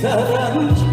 saran